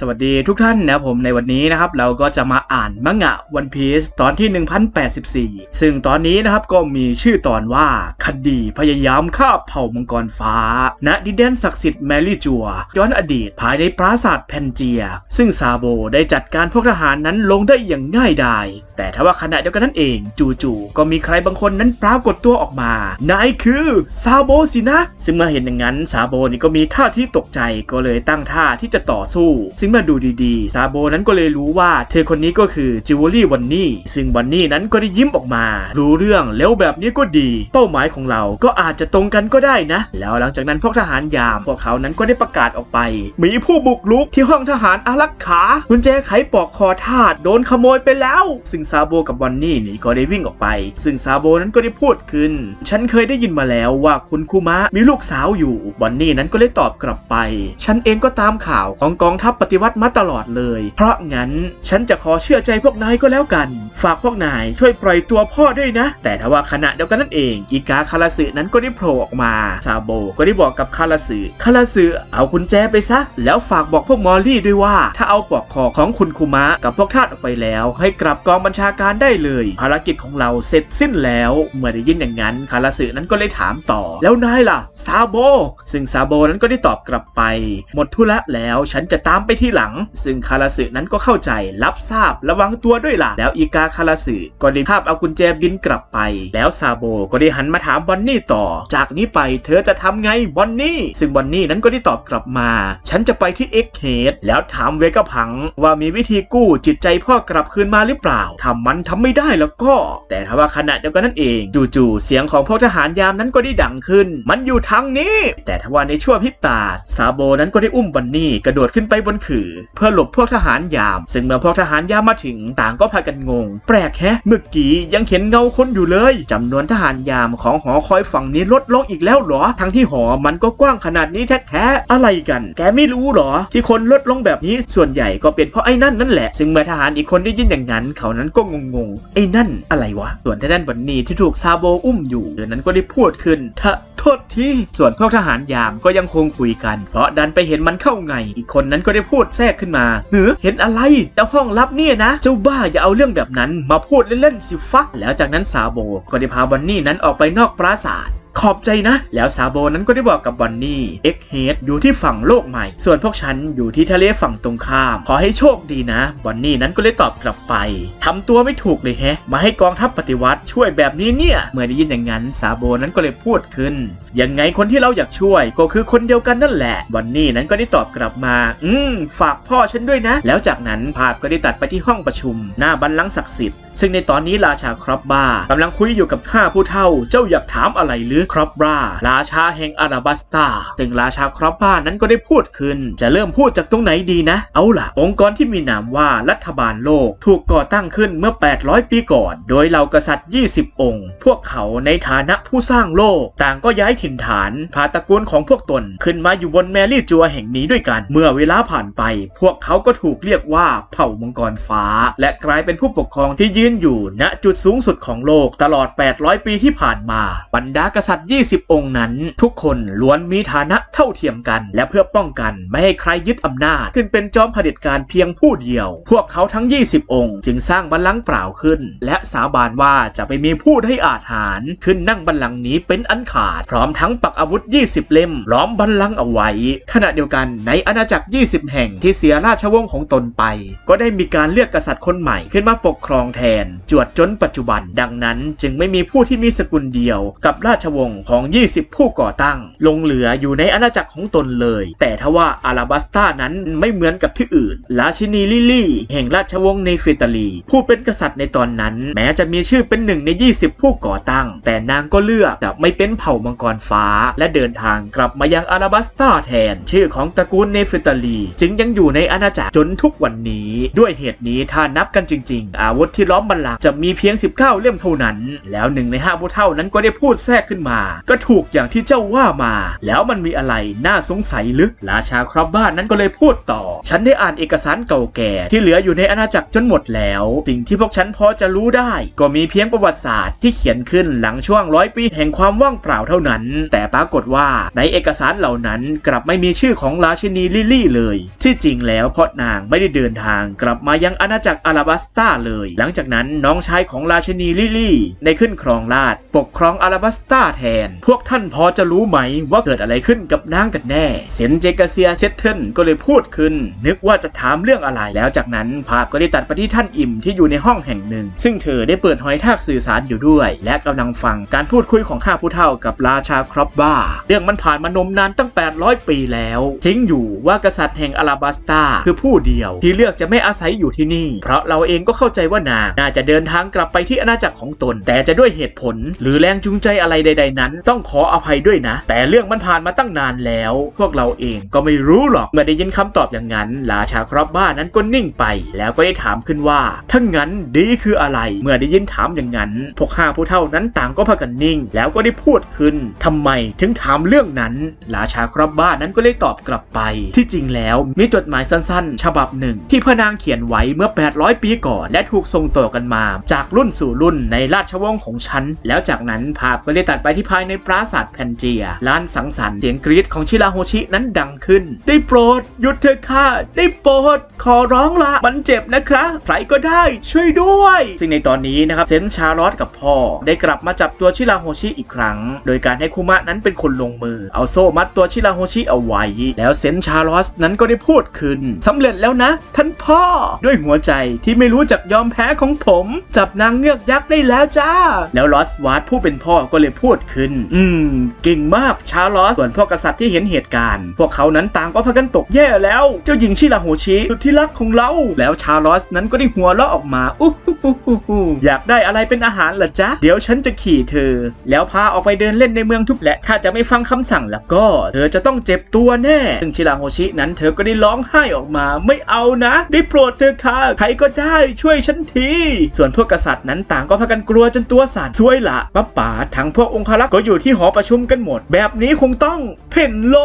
สวัสดีทุกท่านนะผมในวันนี้นะครับเราก็จะมาอ่านมังงะวันพีซตอนที่ 1084 ซึ่งตอนนี้นะครับก็มีชื่อตอนว่าคดีพยายามฆ่าเผ่ามังกรฟ้า ณดินแดนศักดิ์สิทธิ์แมรี่จัว ย้อนอดีตภายในปราสาทแพนเจีย ซึ่งซาโบได้จัดการพวกทหารนั้นลงได้อย่างง่ายดาย แต่ทว่าขณะเดียวกันนั่นเองจู่ๆก็มีใครบางคนนั้นปรากฏตัวออกมานายคือซาโบสินะ ซึ่งเมื่อเห็นอย่างนั้นซาโบนี่ก็มีท่าที่ตกใจก็เลยตั้งท่าที่จะต่อสู้ซึ่งมื่อดูดีๆ ซาโบนั้นก็เลยรู้ว่าเธอคนนี้ก็คือจิวเวลรี่วันนี่ ซึ่งวันนี่นั้นก็ได้ยิ้มออกมา รู้เรื่องแล้วแบบนี้ก็ดี เป้าหมายของเราก็อาจจะตรงกันก็ได้นะ แล้วหลังจากนั้นพวกทหารยาม พวกเขานั้นก็ได้ประกาศออกไป มีผู้บุกรุกที่ห้องทหารอารักขากุญแจไขปอกคอทาสโดนขโมยไปแล้ว ซึ่งซาโบกับวันนี่นี่ก็ได้วิ่งออกไป ซึ่งซาโบนั้นก็ได้พูดขึ้น ฉันเคยได้ยินมาแล้วว่าคุณคุมะมีลูกสาวอยู่วันนี่นั้นก็เลยตอบกลับไป ฉันเองก็ตามข่าวของกองทัพปฏิวัติมาตลอดเลย เพราะงั้นฉันจะขอเชื่อใจพวกนายก็แล้วกัน ฝากพวกนายช่วยปล่อยตัวพ่อด้วยนะ แต่ทว่าขณะเดียวกันนั่นเองอีกาคาราสึนั้นก็ได้โผล่ออกมาซาโบก็ได้บอกกับคาราสึคาราสึเอากุญแจไปซะ แล้วฝากบอกพวกมอลลี่ด้วยว่า ถ้าเอาปลอกคอของคุณคุมะกับพวกทาสออกไปแล้ว ให้กลับกองบัญชาการได้เลยภารกิจของเราเสร็จสิ้นแล้ว เมื่อได้ยินอย่างนั้นคาราสึนั้นก็เลยถามต่อ แล้วนายล่ะซาโบซึ่งซาโบนั้นก็ได้ตอบกลับไป หมดธุระแล้วฉันจะตามไปที่หลัง ซึ่งคาราสึนั้นก็เข้าใจรับทราบระวังตัวด้วยล่ะ แล้วอีกาคาราสึก็ได้คาบเอากุญแจบินกลับไป แล้วซาโบก็ได้หันมาถามบอนนี่ต่อ จากนี้ไปเธอจะทำไงบอนนี่ ซึ่งบอนนี่นั้นก็ได้ตอบกลับมา ฉันจะไปที่เอ็กเฮดแล้วถามเวกาพัง ว่ามีวิธีกู้จิตใจพ่อกลับคืนมาหรือเปล่าถ้ามันทำไม่ได้แล้วก็ แต่ถ้าว่าขณะเดียวกันนั่นเองจู่ๆเสียงของพวกทหารยามนั้นก็ได้ดังขึ้น มันอยู่ทางนี้ แต่ทว่าในช่วงพิบตาซาโบนั้นก็ได้อุ้มบอนนี่กระโดดขึ้นไปบนขื่อเพื่อหลบพวกทหารยาม ซึ่งเมื่อพวกทหารยามมาถึงต่างก็พากันงง แปลกแฮะ เมื่อกี้ยังเห็นเงาคนอยู่เลยจำนวนทหารยามของหอคอยฝั่งนี้ลดลงอีกแล้วหรอ ทั้งที่หอมันก็กว้างขนาดนี้แท้ๆอะไรกัน แกไม่รู้หรอ ที่คนลดลงแบบนี้ส่วนใหญ่ก็เป็นเพราะไอ้นั่นนั่นแหละ ซึ่งเมื่อทหารอีกคนได้ยินอย่างนั้น เขานั้นก็งงๆไอ้นั่นอะไรวะส่วนทางด้านบันนีที่ถูกซาโบอุ้มอยู่เดี๋ยวนั้นก็ได้พูดขึ้นทะโทษที ส่วนพวกทหารยามก็ยังคงคุยกัน เพราะดันไปเห็นมันเข้าไง อีกคนนั้นก็ได้พูดแทรกขึ้นมาเฮ้อเห็นอะไรแล้วห้องลับเนี่ยนะ เจ้าบ้าอย่าเอาเรื่องแบบนั้น มาพูดเล่นๆสิฟักแล้วจากนั้นซาโบก็ได้พาบอนนี่นั้นออกไปนอกปราสาท ขอบใจนะ แล้วซาโบนั้นก็ได้บอกกับบอนนี่เอ็กเฮดอยู่ที่ฝั่งโลกใหม่ ส่วนพวกฉันอยู่ที่ทะเลฝั่งตรงข้าม ขอให้โชคดีนะ บอนนี่นั้นก็เลยตอบกลับไปทำตัวไม่ถูกเลยแฮะ มาให้กองทัพปฏิวัติช่วยแบบนี้เนี่ย เมื่อได้ยินอย่างนั้นซาโบนั้นก็เลยพูดขึ้น ยังไงคนที่เราอยากช่วยก็คือคนเดียวกันนั่นแหละ บอนนี่นั้นก็ได้ตอบกลับมา อืม ฝากพ่อฉันด้วยนะ แล้วจากนั้นภาพก็ได้ตัดไปที่ห้องประชุม หน้าบัลลังก์ศักดิ์สิทธิ์ ซึ่งในตอนนี้ราชาครอบบ้ากำลังคุยอยู่กับข้าผู้เฒ่า เจ้าอยากถามอะไรหรือครอบบ้าราชาแห่งอาราบัสตาซึ่งราชาครอบบ้านั้นก็ได้พูดขึ้น จะเริ่มพูดจากตรงไหนดีนะ เอาล่ะ องค์กรที่มีนามว่ารัฐบาลโลกถูกก่อตั้งขึ้นเมื่อ 800 ปีก่อน โดยเหล่ากษัตริย์ 20 องค์ พวกเขาในฐานะผู้สร้างโลก ต่างก็ย้ายถิ่นฐานพาตระกูลของพวกตนขึ้นมาอยู่บนแมรี่จัวแห่งนี้ด้วยกัน เมื่อเวลาผ่านไป พวกเขาก็ถูกเรียกว่าเผ่ามังกรฟ้า และกลายเป็นผู้ปกครองที่ยืืนอยู่ณจุดสูงสุดของโลกตลอด 800 ปีที่ผ่านมา บรรดากษัตริย์ 20 องค์นั้น ทุกคนล้วนมีฐานะเท่าเทียมกัน และเพื่อป้องกันไม่ให้ใครยึดอำนาจ ขึ้นเป็นจอมเผด็จการเพียงผู้เดียว พวกเขาทั้ง 20 องค์ จึงสร้างบัลลังก์เปล่าขึ้น และสาบานว่าจะไม่มีผู้ได้อาจหาร ขึ้นนั่งบัลลังก์นี้เป็นอันขาด พร้อมทั้งปักอาวุธ 20 เล่มล้อมบัลลังก์เอาไว้ ขณะเดียวกันในอาณาจักร 20 แห่งที่เสียราชวงศ์ของตนไป ก็ได้มีการเลือกกษัตริย์คนใหม่ขึ้นมาปกครองแทนจวดจนปัจจุบัน ดังนั้นจึงไม่มีผู้ที่มีสกุลเดียวกับราชวงศ์ของ 20 ผู้ก่อตั้ง ลงเหลืออยู่ในอาณาจักรของตนเลย แต่ทว่าอาราบัสตานั้นไม่เหมือนกับที่อื่น ราชินีลิลี่ แห่งราชวงศ์เนฟิตาลี ผู้เป็นกษัตริย์ในตอนนั้น แม้จะมีชื่อเป็นหนึ่งใน 20 ผู้ก่อตั้ง แต่นางก็เลือกจะไม่เป็นเผ่ามังกรฟ้า และเดินทางกลับมายังอาราบัสตาแทน ชื่อของตระกูลเนฟิตาลี จึงยังอยู่ในอาณาจักรจนทุกวันนี้ ด้วยเหตุนี้ถ้านับกันจริง ๆ อาวุธที่ล้อมบัลลังก์จะมีเพียง 19 เล่มเท่านั้น แล้วหนึ่งในห้าผู้เท่านั้นก็ได้พูดแทรกขึ้นมา ก็ถูกอย่างที่เจ้าว่ามา แล้วมันมีอะไรน่าสงสัยหรือราชาครับบ้านนั้นก็เลยพูดต่อ ฉันได้อ่านเอกสารเก่าแก่ที่เหลืออยู่ในอาณาจักรจนหมดแล้ว สิ่งที่พวกฉันพอจะรู้ได้ ก็มีเพียงประวัติศาสตร์ที่เขียนขึ้นหลังช่วงร้อยปีแห่งความว่างเปล่าเท่านั้น แต่ปรากฏว่าในเอกสารเหล่านั้นกลับไม่มีชื่อของราชินีลิลลี่เลย ที่จริงแล้วเพราะนางไม่ได้เดินทางกลับมายังอาณาจักรอาราบัสตาเลย หลังจากนั้นน้องชายของราชินีลิลี่ได้ขึ้นครองราชปกครองอาราบัสตาแทน พวกท่านพอจะรู้ไหมว่าเกิดอะไรขึ้นกับนางกันแน่ เซนเจกาเซียเซตเทิลก็เลยพูดขึ้น นึกว่าจะถามเรื่องอะไรแล้วจากนั้นภาพก็ได้ตัดไปที่ท่านอิ่มที่อยู่ในห้องแห่งหนึ่ง ซึ่งเธอได้เปิดหอยทากสื่อสารอยู่ด้วย และกำลังฟังการพูดคุยของข้าผู้เฒ่ากับราชาครอบบ้า เรื่องมันผ่านมานมนานตั้ง 800 ปีแล้วจริงอยู่ว่ากษัตริย์แห่งอาราบัสตาคือผู้เดียว ที่เลือกจะไม่อาศัยอยู่ที่นี่ เพราะเราเองก็เข้าใจว่านางน่าจะเดินทางกลับไปที่อาณาจักรของตน แต่จะด้วยเหตุผล หรือแรงจูงใจอะไรใด ๆ นั้น ต้องขออภัยด้วยนะ แต่เรื่องมันผ่านมาตั้งนานแล้ว พวกเราเองก็ไม่รู้หรอกเมื่อได้ยินคำตอบอย่างนั้นราชาครอบบ้านั้นก็นิ่งไป แล้วก็ได้ถามขึ้นว่าถ้างั้นดีคืออะไร เมื่อได้ยินถามอย่างนั้น พวกห้าผู้เท่านั้นต่างก็พากันนิ่ง แล้วก็ได้พูดขึ้นทำไมถึงถามเรื่องนั้นราชาครอบบ้านั้นก็เลยตอบกลับไป ที่จริงแล้วมีจดหมายสั้นๆ ฉบับหนึ่ง ที่พระนางเขียนไว้เมื่อ 800 ปีก่อน และถูกส่งต่อกันมา จากรุ่นสู่รุ่นในราชวงศ์ของฉัน แล้วจากนั้นภาพก็เลยตัดไปที่ภายในปราสาทแพนเจียลานสังสรรค์เสียงกรีดของชิราโฮชินั้นดังขึ้น ได้โปรดหยุดเถอะค่ะ ได้โปรด ขอร้องละมันเจ็บนะครับใครก็ได้ช่วยด้วย ซึ่งในตอนนี้นะครับเซนชาร์ลอตกับพ่อ ได้กลับมาจับตัวชิราโฮชิอีกครั้ง โดยการให้คุมะนั้นเป็นคนลงมือ เอาโซ่มัดตัวชิราโฮชิเอาไว้ แล้วเซนชาร์ลอสนั้นก็ได้พูดขึ้นสำเร็จแล้วนะ ท่านพ่อด้วยหัวใจที่ไม่รู้จักยอมแพ้ของผม จับนางเงือกยักษ์ได้แล้วจ้า แล้วลอสวาร์ดผู้เป็นพ่อก็เลยพูดขึ้น อืมเก่งมากชาร์ลอสส่วนพวกกษัตริย์ที่เห็นเหตุการณ์ พวกเขานั้นต่างก็พากันตกแย่แล้ว เจ้าหญิงชิราโฮชิสุดที่รักของเรา แล้วชาร์ลอสนั้นก็ได้หัวเราะออกมาอู้หูหูหูหูอยากได้อะไรเป็นอาหารเหรอจ๊ะเดี๋ยวฉันจะขี่เธอ แล้วพาออกไปเดินเล่นในเมืองทุกและ ถ้าจะไม่ฟังคำสั่งแล้วก็ เธอจะต้องเจ็บตัวแน่ซึ่งชิราโฮชินั้นเธอก็ได้ร้องไห้ออกมา ไม่เอานะ ได้โปรดเธอค่ะใครก็ได้ช่วยฉันทีส่วนพวกกษัตริย์นั้นต่างก็พากันกลัวจนตัวสั่นช่วยละป้าป๋าทั้งพวกองครักษ์ก็อยู่ที่หอประชุมกันหมด แบบนี้คงต้องเพ่นโล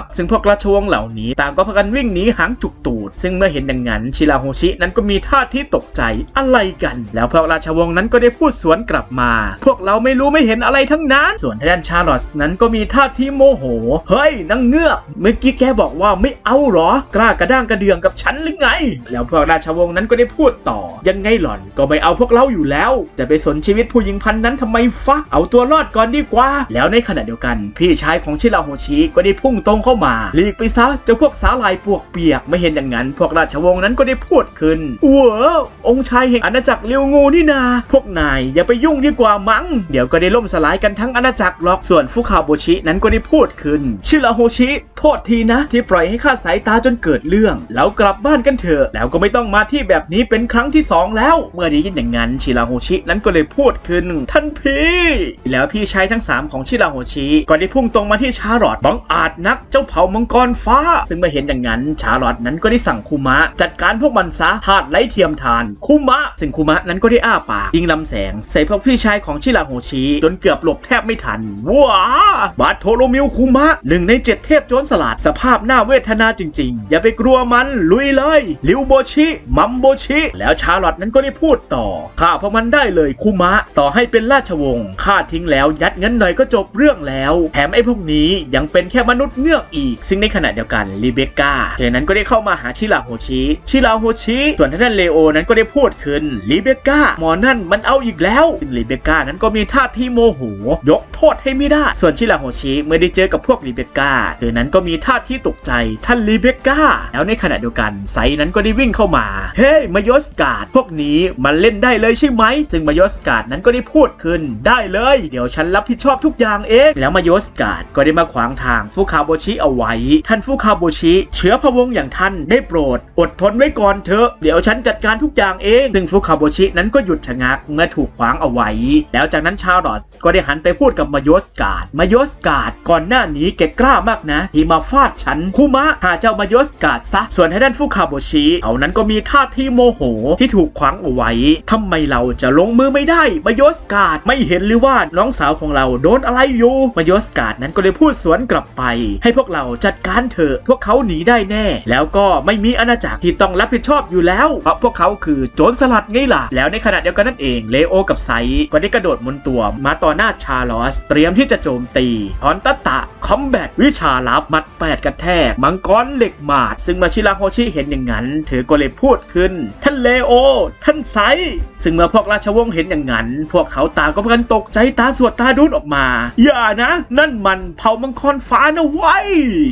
ด ซึ่งพวกราชวงศ์เหล่านี้ต่างก็พากันวิ่งหนีหางจุกตูด ซึ่งเมื่อเห็นอย่างนั้นชิราโฮชินั้นก็มีท่าที่ตกใจอะไรกัน แล้วพวกราชวงศ์นั้นก็ได้พูดสวนกลับมา พวกเราไม่รู้ไม่เห็นอะไรทั้งนั้น ส่วนทางด้านชาร์ลอตนั้นก็มีท่าที่โมโห เฮ้ยนางเงือกเมื่อกี้แกบอกว่าไม่เอาหรอ กล้ากระด้างกระเดืองกับฉันหรือไง แล้วพวกราชวงศ์นั้นก็ได้พูดต่อ ยังไงหล่อนก็ไม่เอาพวกเราอยู่แล้ว จะไปสนชีวิตผู้หญิงพันนั้นทำไมฟะเอาตัวรอดก่อนดีกว่า แล้วในขณะเดียวกัน พี่ชายของชิราโฮชิก็ได้พุ่งตรงเข้ามาหลีกไปซะเจ้าพวกสาลายปวกเปียกไม่เห็นอย่างนั้น พวกราชวงศ์นั้นก็ได้พูดขึ้นเว้อองค์ชายแห่งอาณาจักรเลียวงูนี่นา พวกนายอย่าไปยุ่งดีกว่ามั้งเดี๋ยวก็ได้ล่มสลายกันทั้งอาณาจักรหรอกส่วนฟุคาโบชินั้นก็ได้พูดขึ้น ชิราโฮชิโทษทีนะ ที่ปล่อยให้ข้าสายตาจนเกิดเรื่อง แล้วกลับบ้านกันเถอะแล้วก็ไม่ต้องมาที่แบบนี้เป็นครั้งที่สองแล้วเมื่อได้ยินอย่างนั้นชิราโฮชินั้นก็เลยพูดขึ้นท่านพี่ แล้วพี่ชายทั้งสามของชิราโฮชิก็ได้พุ่งตรงมาที่ชาร์ลอตบังอาจนักเจ้าเผ่ามังกรฟ้า ซึ่งเมื่อเห็นอย่างนั้นชาร์ลอตนั้นก็ได้สั่งคูมะ จัดการพวกมันซะทาดไร้เทียมทานคูมะ ซึ่งคูมะนั้นก็ได้อ้าปากยิงลำแสง ใส่พวกพี่ชายของชิราโฮชิจนเกือบหลบแทบไม่ทันว้าบาโทโรมิวคูมะหนึ่งในเจ็ดเทพโจรสลัดสภาพหน่าเวทนาจริง ๆ อย่าไปกลัวมันลุยเลยลิวโบชิมัมโบชิ แล้วชาร์ลอตนั้นก็ได้พูดต่อข้าพมันได้เลยคูมะ ต่อให้เป็นราชวงศ์ข้าทิ้งแล้วยัดเงินหน่อยก็จบเรื่องแล้ว แถมไอ้พวกนี้ยังเป็นแค่มนุษย์เงือกอีก ซึ่งในขณะเดียวกันลีเบก้าเธอนั้นก็ได้เข้ามาหาชิราโฮชิ ชิราโฮชิ ส่วนทางด้านเลโอนั้นก็ได้พูดขึ้นลีเบก้าหมอนั่นมันเอาอีกแล้วซึ่งลีเบก้านั้นก็มีท่าทีโมโหยกโทษให้ไม่ได้ ส่วนชิราโฮชิเมื่อได้เจอกับพวกลีเบก้าเธอนั้นก็มีท่าที่ตกใจท่านลีเบก้าแล้วในขณะเดียวกันไซนั้นก็ได้วิ่งเข้ามา เฮ้ยมายสการ์ดพวกนี้มันเล่นได้เลยใช่ไหม ซึ่งมายสการ์ดนั้นก็ได้พูดขึ้น ได้เลย เดี๋ยวฉันรับผิดชอบทุกอย่างเอง แล้วมายสการ์ดก็ได้มาขวางทางฟุคาโบชิเอาไว้ ท่านฟุคาโบชิ เชื้อพระวงศ์อย่างท่านได้โปรด อดทนไว้ก่อนเถอะ เดี๋ยวฉันจัดการทุกอย่างเอง ซึ่งฟุคาโบชินั้นก็หยุดชะงักเมื่อถูกขวางเอาไว้ แล้วจากนั้นชาร์ลอตก็ได้หันไปพูดกับมายสการ์ดมายสการ์ดก่อนหน้านี้แกกล้ามากนะที่มาฟาดฉันคุมะหาเจ้ามายสการ์ดซะส่วนให้ด้านฟุคาโบชิเอานั้นก็มีท่าที่โมโหที่ถูกขวางเอาไว้ทำไมเราจะลงมือไม่ได้มายสกาดไม่เห็นหรือว่าน้องสาวของเราโดนอะไรอยู่มายสกาดนั้นก็เลยพูดสวนกลับไป ให้พวกเราจัดการเถอะพวกเขาหนีได้แน่ แล้วก็ไม่มีอาณาจักรที่ต้องรับผิดชอบอยู่แล้วเพราะพวกเขาคือโจรสลัดไงล่ะ แล้วในขณะเดียวกันนั่นเองเลโอกับไซก็ได้กระโดดมุนตัวมาต่อหน้าชาร์ลอส เตรียมที่จะโจมตีฮอนตะตะคอมแบทวิชาลับมัดแปดกระแทกมังกรเหล็กหมาด ซึ่งมาชิราโฮชิเห็นอย่างนั้นเธอก็เลยพูดขึ้น ท่านเลโอ ท่านไซซึ่งเมื่อพวกราชวงศ์เห็นอย่างนั้น พวกเขาต่างก็พากันตกใจตาสวดตาดูดออกมา อย่านะ นั่นมันเผ่ามังกรฟ้านะไว้ย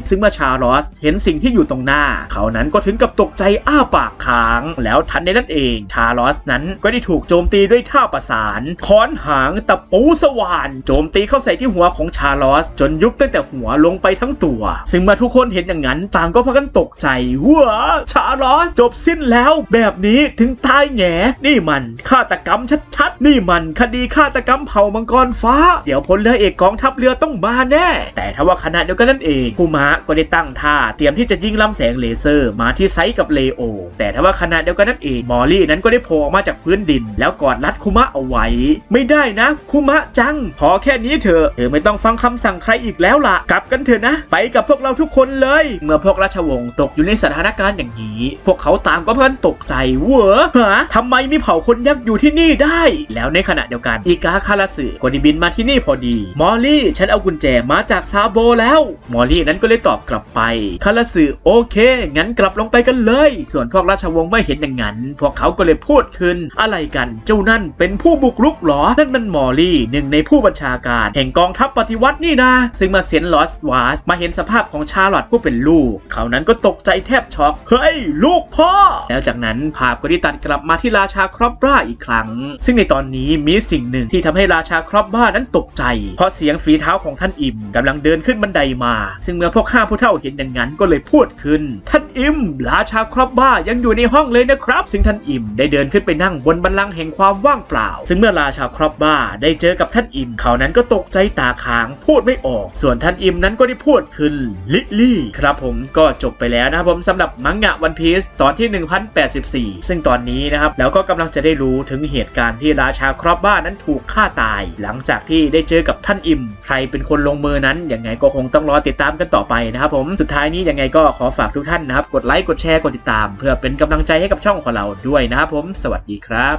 ซึ่งเมื่อชาลอสเห็นสิ่งที่อยู่ตรงหน้า เขานั้นก็ถึงกับตกใจอ้าปากค้าง แล้วทันในนั้นเอง ชาลอสนั้นก็ได้ถูกโจมตีด้วยท่าประสานค้อนหางตะปูสว่าน โจมตีเข้าใส่ที่หัวของชาลอส จนยุบตั้งแต่หัวลงไปทั้งตัว ซึ่งเมื่อทุกคนเห็นอย่างนั้นต่างก็พากันตกใจว้าชาลอสจบสิ้นแล้ว แบบนี้ถึงตายแงนี่มันฆาตกรรมชัดๆ นี่มันคดีฆาตกรรมเผ่ามังกรฟ้า เดี๋ยวพลเรือเอกกองทัพเรือต้องมาแน่ แต่ถ้าว่าขณะเดียวกันนั่นเองคูมะก็ได้ตั้งท่าเตรียมที่จะยิงลำแสงเลเซอร์มาที่ไซส์กับเลโอ แต่ถ้าว่าขณะเดียวกันนั่นเองมอลลี่นั้นก็ได้โผล่ออกมาจากพื้นดิน แล้วกอดรัดคุมะเอาไว้ ไม่ได้นะคุมะจัง ขอแค่นี้เถอะเธอไม่ต้องฟังคำสั่งใครอีกแล้วล่ะ กลับกันเถอะนะ ไปกับพวกเราทุกคนเลย เมื่อพวกราชวงศ์ตกอยู่ในสถานการณ์อย่างนี้ พวกเขาต่างก็เพากันตกใจเวอฮะทำไมมีเผ่าคนยักษ์อยู่ที่นี่ได้ แล้วในขณะเดียวกันอีกาคาราสึก็ได้บินมาที่นี่พอดี มอลลี่ฉันเอากุญแจมาจากซาโบแล้ว มอลลี่นั้นก็เลยตอบกลับไป คาราสึโอเค งั้นกลับลงไปกันเลย ส่วนพวกราชวงศ์ไม่เห็นอย่างนั้น พวกเขาก็เลยพูดขึ้น อะไรกันเจ้านั่นเป็นผู้บุกรุกหรอ นั่นมันมอลลี่หนึ่งในผู้บัญชาการ แห่งกองทัพปฏิวัตินี่นะ ซึ่งมาเซียนลอสวาสมาเห็นสภาพของชาร์ลอตผู้เป็นลูก เขานั้นก็ตกใจแทบช็อก เฮ้ย ลูกพ่อ แล้วจากนั้นภาพก็ได้ตัดกลับมาที่ลาราชาครอบบ้าอีกครั้ง ซึ่งในตอนนี้มีสิ่งหนึ่งที่ทำให้ราชาครอบบ้านั้นตกใจ เพราะเสียงฝีเท้าของท่านอิมกำลังเดินขึ้นบันไดมา ซึ่งเมื่อพวกข้าผู้เฒ่าเห็นอย่างนั้นก็เลยพูดขึ้น ท่านอิมราชาครอบบ้ายังอยู่ในห้องเลยนะครับ ซึ่งท่านอิมได้เดินขึ้นไปนั่งบนบัลลังก์แห่งความว่างเปล่า ซึ่งเมื่อราชาครอบบ้าได้เจอกับท่านอิมเขานั้นก็ตกใจตาค้างพูดไม่ออก ส่วนท่านอิมนั้นก็ได้พูดขึ้นลิลลี่ครับผมก็จบไปแล้วนะครับผมสำหรับมังงะวันพีซตอนที่ 1084 ซึ่งตอนนี้นะครับแล้วก็กำลังจะได้รู้ถึงเหตุการณ์ที่ราชาครอบบ้านนั้นถูกฆ่าตาย หลังจากที่ได้เจอกับท่านอิม ใครเป็นคนลงมือนั้นยังไงก็คงต้องรอติดตามกันต่อไปนะครับผมสุดท้ายนี้ยังไงก็ขอฝากทุกท่านนะครับกดไลค์กดแชร์กดติดตาม เพื่อเป็นกำลังใจให้กับช่องของเราด้วยนะครับผม สวัสดีครับ